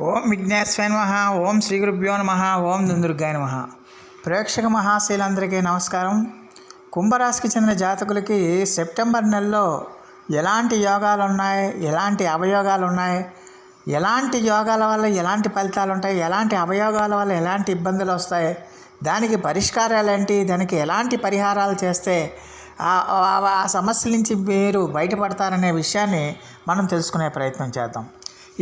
ఓం విఘ్నేశ్వర నమ ఓం శ్రీ గురుభ్యో నమ ఓం దుందుర్గాయ నమ. ప్రేక్షక మహాశీలందరికీ నమస్కారం. కుంభరాశికి చెందిన జాతకులకి సెప్టెంబర్ నెలలో ఎలాంటి యోగాలు ఉన్నాయి ఎలాంటి అవయోగాలు ఉన్నాయి ఎలాంటి యోగాల వల్ల ఎలాంటి ఫలితాలు ఉంటాయి ఎలాంటి అవయోగాల వల్ల ఎలాంటి ఇబ్బందులు వస్తాయి దానికి పరిష్కారాలు ఏంటి దానికి ఎలాంటి పరిహారాలు చేస్తే ఆ- సమస్య నుంచి మీరు బయటపడతారనే విషయాన్ని మనం తెలుసుకునే ప్రయత్నం చేద్దాం.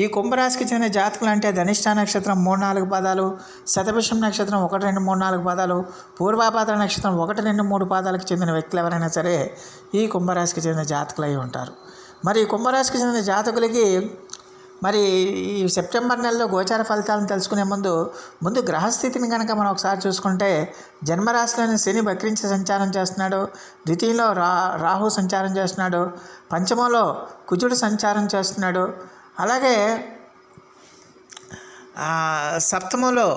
ఈ కుంభరాశికి చెందిన జాతకులు అంటే ధనిష్ట నక్షత్రం మూడు నాలుగు పాదాలు శతభిషం నక్షత్రం ఒకటి రెండు మూడు నాలుగు పాదాలు పూర్వాపాత్ర నక్షత్రం ఒకటి రెండు మూడు పాదాలకు చెందిన వ్యక్తులు ఎవరైనా సరే ఈ కుంభరాశికి చెందిన జాతకులు అయి ఉంటారు. మరి ఈ కుంభరాశికి చెందిన జాతకులకి మరి ఈ సెప్టెంబర్ నెలలో గోచార ఫలితాలను తెలుసుకునే ముందు ముందు గ్రహస్థితిని కనుక మనం ఒకసారి చూసుకుంటే జన్మరాశిలోని శని వక్రించి సంచారం చేస్తున్నాడు ద్వితీయంలో రా రాహు సంచారం చేస్తున్నాడు పంచమంలో కుజుడు సంచారం చేస్తున్నాడు అలాగే సప్తమంలో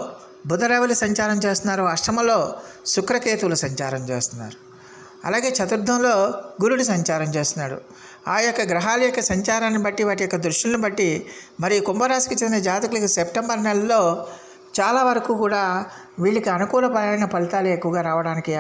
బుధరవులు సంచారం చేస్తున్నారు అష్టమంలో శుక్రకేతువులు సంచారం చేస్తున్నారు. అలాగే చతుర్థంలో గురుడు సంచారం చేస్తున్నాడు. ఆ యొక్క గ్రహాల యొక్క సంచారాన్ని బట్టి వాటి యొక్క దృష్టిని బట్టి మరి కుంభరాశికి చెందిన జాతకులకు సెప్టెంబర్ నెలలో చాలా వరకు కూడా వీళ్ళకి అనుకూలమైన ఫలితాలు ఎక్కువగా రావడానికి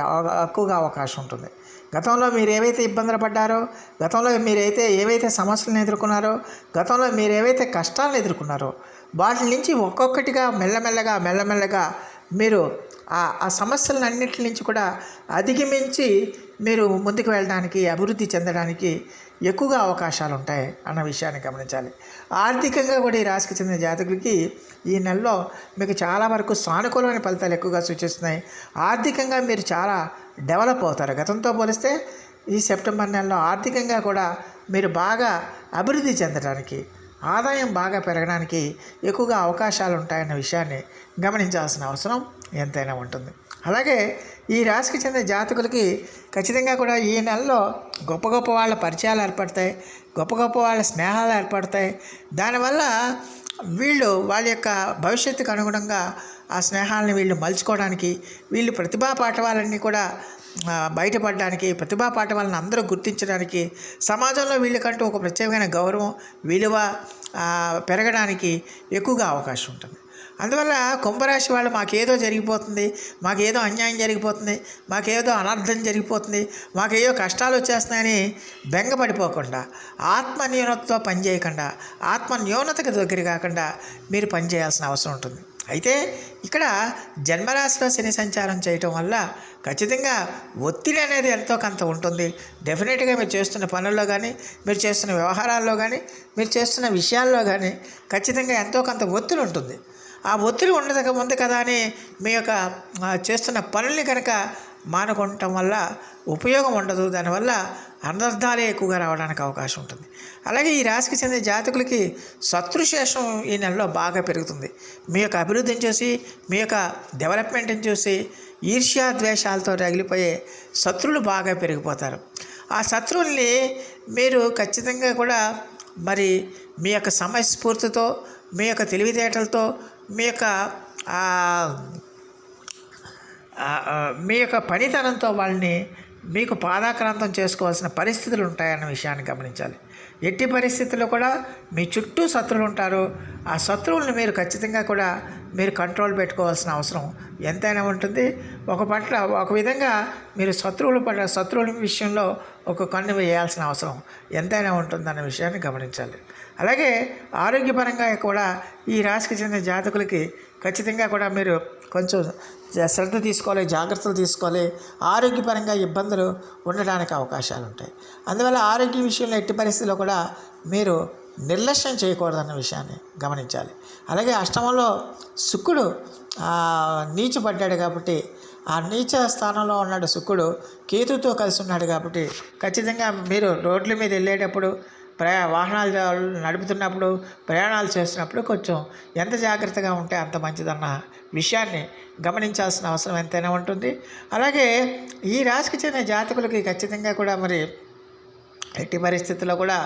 ఎక్కువగా అవకాశం ఉంటుంది. గతంలో మీరు ఏవైతే ఇబ్బందులు పడ్డారో గతంలో మీరైతే ఏవైతే సమస్యలను ఎదుర్కొన్నారో గతంలో మీరు ఏవైతే కష్టాలను ఎదుర్కొన్నారో వాటి నుంచి ఒక్కొక్కటిగా మెల్లమెల్లగా మెల్లమెల్లగా మీరు ఆ ఆ సమస్యలన్నింటి నుంచి కూడా అధిగమించి మీరు ముందుకు వెళ్ళడానికి అభివృద్ధి చెందడానికి ఎక్కువగా అవకాశాలు ఉంటాయి అన్న విషయాన్ని గమనించాలి. ఆర్థికంగా కూడా ఈ రాశికి చెందిన జాతకులకి ఈ నెలలో మీకు చాలా వరకు సానుకూలమైన ఫలితాలు ఎక్కువగా సూచిస్తున్నాయి. ఆర్థికంగా మీరు చాలా డెవలప్ అవుతారు. గతంతో పోలిస్తే ఈ సెప్టెంబర్ నెలలో ఆర్థికంగా కూడా మీరు బాగా అభివృద్ధి చెందడానికి ఆదాయం బాగా పెరగడానికి ఎక్కువగా అవకాశాలు ఉంటాయన్న విషయాన్ని గమనించాల్సిన అవసరం ఎంతైనా ఉంటుంది. అలాగే ఈ రాశికి చెందిన జాతకులకి ఖచ్చితంగా కూడా ఈ నెలలో గొప్ప గొప్ప వాళ్ళ పరిచయాలు ఏర్పడతాయి గొప్ప గొప్ప వాళ్ళ స్నేహాలు ఏర్పడతాయి. దానివల్ల వీళ్ళు వాళ్ళ యొక్క భవిష్యత్తుకు అనుగుణంగా ఆ స్నేహాలను వీళ్ళు మలుచుకోవడానికి వీళ్ళు ప్రతిభా పాఠవాలన్నీ కూడా బయటపడడానికి ప్రతిభా పాఠవాలను అందరూ గుర్తించడానికి సమాజంలో వీళ్ళకంటూ ఒక ప్రత్యేకమైన గౌరవం విలువ పెరగడానికి ఎక్కువగా అవకాశం ఉంటుంది. అందువల్ల కుంభరాశి వాళ్ళు మాకేదో జరిగిపోతుంది మాకేదో అన్యాయం జరిగిపోతుంది మాకేదో అనర్థం జరిగిపోతుంది మాకేదో కష్టాలు వచ్చేస్తున్నాయని బెంగపడిపోకుండా ఆత్మ న్యూనతతో పనిచేయకుండా ఆత్మ న్యూనతకు దగ్గర కాకుండా మీరు పనిచేయాల్సిన అవసరం ఉంటుంది. అయితే ఇక్కడ జన్మరాశిలో శని సంచారం చేయటం వల్ల ఖచ్చితంగా ఒత్తిడి అనేది ఎంతో కొంత ఉంటుంది. డెఫినెట్గా మీరు చేస్తున్న పనుల్లో కానీ మీరు చేస్తున్న వ్యవహారాల్లో కానీ మీరు చేస్తున్న విషయాల్లో కానీ ఖచ్చితంగా ఎంతో కొంత ఒత్తిడి ఉంటుంది. ఆ ఒత్తిడి ఉండదక ఉంది కదా అని మీ యొక్క చేస్తున్న పనుల్ని కనుక మానుకోవటం వల్ల ఉపయోగం ఉండదు. దానివల్ల అనర్థాలే ఎక్కువగా రావడానికి అవకాశం ఉంటుంది. అలాగే ఈ రాశికి చెందిన జాతకులకి శత్రుశేషం ఈ నెలలో బాగా పెరుగుతుంది. మీ యొక్క అభివృద్ధిని చూసి మీ యొక్క డెవలప్మెంట్ని చూసి ఈర్ష్యా ద్వేషాలతో రగిలిపోయే శత్రువులు బాగా పెరిగిపోతారు. ఆ శత్రువుల్ని మీరు ఖచ్చితంగా కూడా మరి మీ యొక్క సమయస్ఫూర్తితో మీ యొక్క తెలివితేటలతో మీ యొక్క మీ యొక్క పనితనంతో వాళ్ళని మీకు పాదాక్రాంతం చేసుకోవాల్సిన పరిస్థితులు ఉంటాయన్న విషయాన్ని గమనించాలి. ఎట్టి పరిస్థితుల్లో కూడా మీ చుట్టూ శత్రువులు ఉంటారు. ఆ శత్రువులను మీరు ఖచ్చితంగా కూడా మీరు కంట్రోల్ పెట్టుకోవాల్సిన అవసరం ఎంతైనా ఉంటుంది. ఒక పట్ల ఒక విధంగా మీరు శత్రువుల పట్ల శత్రువుల విషయంలో ఒక కన్ను వేయాల్సిన అవసరం ఎంతైనా ఉంటుందన్న విషయాన్ని గమనించాలి. అలాగే ఆరోగ్యపరంగా కూడా ఈ రాశికి చెందిన జాతకులకి ఖచ్చితంగా కూడా మీరు కొంచెం శ్రద్ధ తీసుకోవాలి జాగ్రత్తలు తీసుకోవాలి. ఆరోగ్యపరంగా ఇబ్బందులు ఉండడానికి అవకాశాలు ఉంటాయి. అందువల్ల ఆరోగ్య విషయంలో ఎట్టి పరిస్థితుల్లో కూడా మీరు నిర్లక్ష్యం చేయకూడదన్న విషయాన్ని గమనించాలి. అలాగే అష్టమంలో శుక్రుడు నీచు నీచుపడ్డాడు కాబట్టి ఆ నీచ స్థానంలో ఉన్నాడు శుక్రుడు కేతుతో కలిసి ఉన్నాడు కాబట్టి ఖచ్చితంగా మీరు రోడ్ల మీద వెళ్ళేటప్పుడు ప్రయా వాహనాలు నడుపుతున్నప్పుడు ప్రయాణాలు చేస్తున్నప్పుడు కొంచెం ఎంత జాగ్రత్తగా ఉంటే అంత మంచిదన్న విషయాన్ని గమనించాల్సిన అవసరం ఎంతైనా ఉంటుంది. అలాగే ఈ రాశికి చెందిన జాతకులకి ఖచ్చితంగా కూడా మరి ఎట్టి పరిస్థితుల్లో కూడా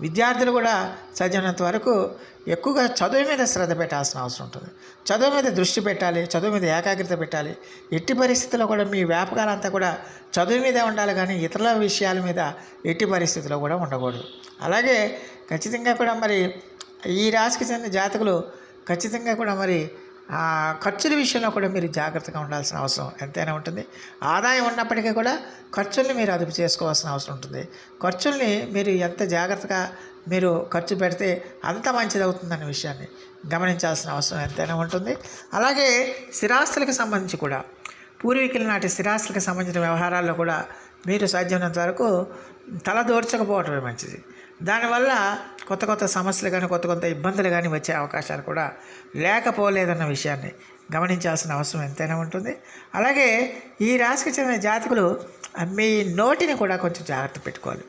విద్యార్థులు కూడా చదివినంత వరకు ఎక్కువగా చదువు మీద శ్రద్ధ పెట్టాల్సిన అవసరం ఉంటుంది. చదువు మీద దృష్టి పెట్టాలి చదువు మీద ఏకాగ్రత పెట్టాలి. ఎట్టి పరిస్థితుల్లో కూడా మీ వ్యాపకాలంతా కూడా చదువు మీదే ఉండాలి కానీ ఇతరుల విషయాల మీద ఎట్టి పరిస్థితుల్లో కూడా ఉండకూడదు. అలాగే ఖచ్చితంగా కూడా మరి ఈ రాశికి చెందిన జాతకులు ఖచ్చితంగా కూడా మరి ఖర్చుల విషయంలో కూడా మీరు జాగ్రత్తగా ఉండాల్సిన అవసరం ఎంతైనా ఉంటుంది. ఆదాయం ఉన్నప్పటికీ కూడా ఖర్చుల్ని మీరు అదుపు చేసుకోవాల్సిన అవసరం ఉంటుంది. ఖర్చుల్ని మీరు ఎంత జాగ్రత్తగా మీరు ఖర్చు పెడితే అంత మంచిది అవుతుందనే విషయాన్ని గమనించాల్సిన అవసరం ఎంతైనా ఉంటుంది. అలాగే స్థిరాస్తులకు సంబంధించి కూడా పూర్వీకుల నాటి స్థిరాస్తులకు సంబంధించిన వ్యవహారాల్లో కూడా మీరు సాధ్యమైనంత వరకు తల దోర్చకపోవటమే మంచిది. దానివల్ల కొత్త కొత్త సమస్యలు కానీ కొత్త కొత్త ఇబ్బందులు కానీ వచ్చే అవకాశాలు కూడా లేకపోలేదన్న విషయాన్ని గమనించాల్సిన అవసరం ఎంతైనా ఉంటుంది. అలాగే ఈ రాశికి చెందిన జాతకులు మీ నోటిని కూడా కొంచెం జాగ్రత్త పెట్టుకోవాలి.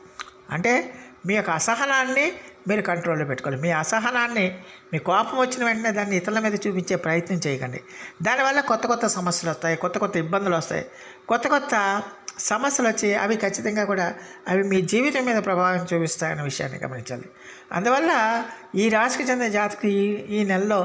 అంటే మీ యొక్క అసహనాన్ని మీరు కంట్రోల్లో పెట్టుకోవాలి. మీ అసహనాన్ని మీ కోపం వచ్చిన వెంటనే దాన్ని ఇతరుల మీద చూపించే ప్రయత్నం చేయకండి. దానివల్ల కొత్త కొత్త సమస్యలు వస్తాయి కొత్త కొత్త ఇబ్బందులు వస్తాయి. కొత్త కొత్త సమస్యలు వచ్చి అవి ఖచ్చితంగా కూడా అవి మీ జీవితం మీద ప్రభావం చూపిస్తాయన్న విషయాన్ని గమనించాలి. అందువల్ల ఈ రాశికి చెందిన జాతకు ఈ ఈ నెలలో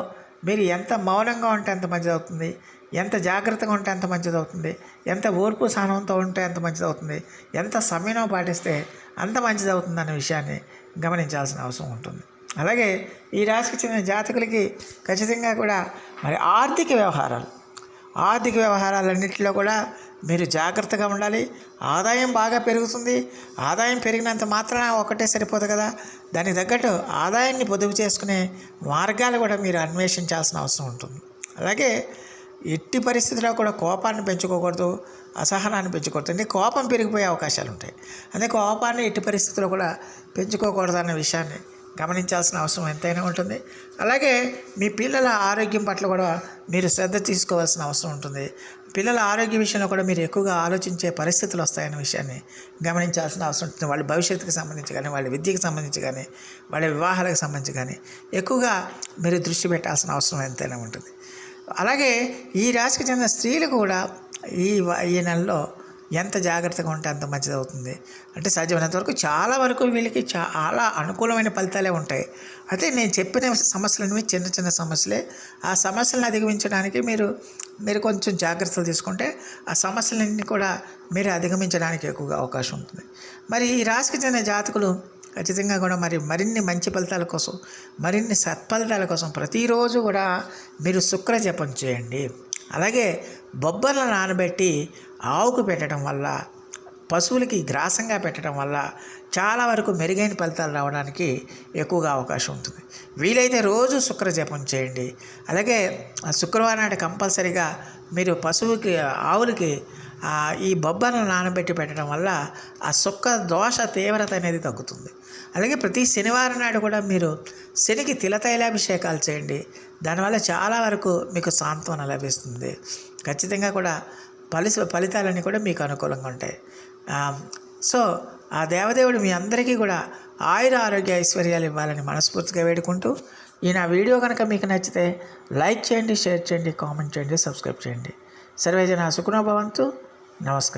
మీరు ఎంత మౌనంగా ఉంటే అంత మంచిది అవుతుంది ఎంత జాగ్రత్తగా ఉంటే అంత మంచిది అవుతుంది ఎంత ఓర్పు సహనంతో ఉంటే అంత మంచిది అవుతుంది ఎంత సమయం పాటిస్తే అంత మంచిది అవుతుంది అనే విషయాన్ని గమనించాల్సిన అవసరం ఉంటుంది. అలాగే ఈ రాశికి చెందిన జాతకులకి ఖచ్చితంగా కూడా మరి ఆర్థిక వ్యవహారాలు ఆర్థిక వ్యవహారాలన్నింటిలో కూడా మీరు జాగ్రత్తగా ఉండాలి. ఆదాయం బాగా పెరుగుతుంది. ఆదాయం పెరిగినంత మాత్రాన ఒకటే సరిపోదు కదా. దానికి తగ్గట్టు ఆదాయాన్ని పొదుపు చేసుకునే మార్గాలు కూడా మీరు అన్వేషించాల్సిన అవసరం ఉంటుంది. అలాగే ఎట్టి పరిస్థితిలో కూడా కోపాన్ని పెంచుకోకూడదు అసహనాన్ని పెంచుకూడదు అంటే కోపం పెరిగిపోయే అవకాశాలు ఉంటాయి. అదే కోపాన్ని ఎట్టి పరిస్థితుల్లో కూడా పెంచుకోకూడదు అన్న విషయాన్ని గమనించాల్సిన అవసరం ఎంతైనా ఉంటుంది. అలాగే మీ పిల్లల ఆరోగ్యం పట్ల కూడా మీరు శ్రద్ధ తీసుకోవాల్సిన అవసరం ఉంటుంది. పిల్లల ఆరోగ్య విషయంలో కూడా మీరు ఎక్కువగా ఆలోచించే పరిస్థితులు వస్తాయనే విషయాన్ని గమనించాల్సిన అవసరం ఉంటుంది. వాళ్ళ భవిష్యత్తుకు సంబంధించి కానీ వాళ్ళ విద్యకు సంబంధించి కానీ వాళ్ళ వివాహాలకు సంబంధించి కానీ ఎక్కువగా మీరు దృష్టి పెట్టాల్సిన అవసరం ఎంతైనా ఉంటుంది. అలాగే ఈ రాశికి చెందిన స్త్రీలు కూడా ఈ వ- ఈ నెలలో ఎంత జాగ్రత్తగా ఉంటే అంత మంచిది అవుతుంది అంటే సాధ్యమైనంత వరకు చాలా వరకు వీళ్ళకి చాలా అనుకూలమైన ఫలితాలే ఉంటాయి. అయితే నేను చెప్పిన సమస్యలు చిన్న చిన్న సమస్యలే. ఆ సమస్యలను అధిగమించడానికి మీరు మీరు కొంచెం జాగ్రత్తలు తీసుకుంటే ఆ సమస్యలన్నీ కూడా మీరు అధిగమించడానికి ఎక్కువగా అవకాశం ఉంటుంది. మరి ఈ రాశికి చెందిన జాతకులు ఖచ్చితంగా కూడా మరి మరిన్ని మంచి ఫలితాల కోసం మరిన్ని సత్ఫలితాల కోసం ప్రతిరోజు కూడా మీరు శుక్ర జపం చేయండి. అలాగే బొబ్బర్లను నానబెట్టి ఆవుకు పెట్టడం వల్ల పశువులకి గ్రాసంగా పెట్టడం వల్ల చాలా వరకు మెరుగైన ఫలితాలు రావడానికి ఎక్కువగా అవకాశం ఉంటుంది. వీలైతే రోజు శుక్ర జపం చేయండి. అలాగే శుక్రవారం నాడు కంపల్సరీగా మీరు పశువుకి ఆవులకి ఈ బొబ్బర్లను నానబెట్టి పెట్టడం వల్ల ఆ సుక్క దోష తీవ్రత అనేది తగ్గుతుంది. అలాగే ప్రతి శనివారం నాడు కూడా మీరు శనికి తిలతైలాభిషేకాలు చేయండి. దానివల్ల చాలా వరకు మీకు సాంత్వన లభిస్తుంది. ఖచ్చితంగా కూడా ఫలి ఫలితాలన్నీ కూడా మీకు అనుకూలంగా ఉంటాయి. సో ఆ దేవదేవుడు మీ అందరికీ కూడా ఆయుర ఆరోగ్య ఐశ్వర్యాలు ఇవ్వాలని మనస్ఫూర్తిగా వేడుకుంటూ ఈ నా వీడియో కనుక మీకు నచ్చితే లైక్ చేయండి షేర్ చేయండి కామెంట్ చేయండి సబ్స్క్రైబ్ చేయండి. సర్వేజన సుఖనోభవంతు నమస్కారం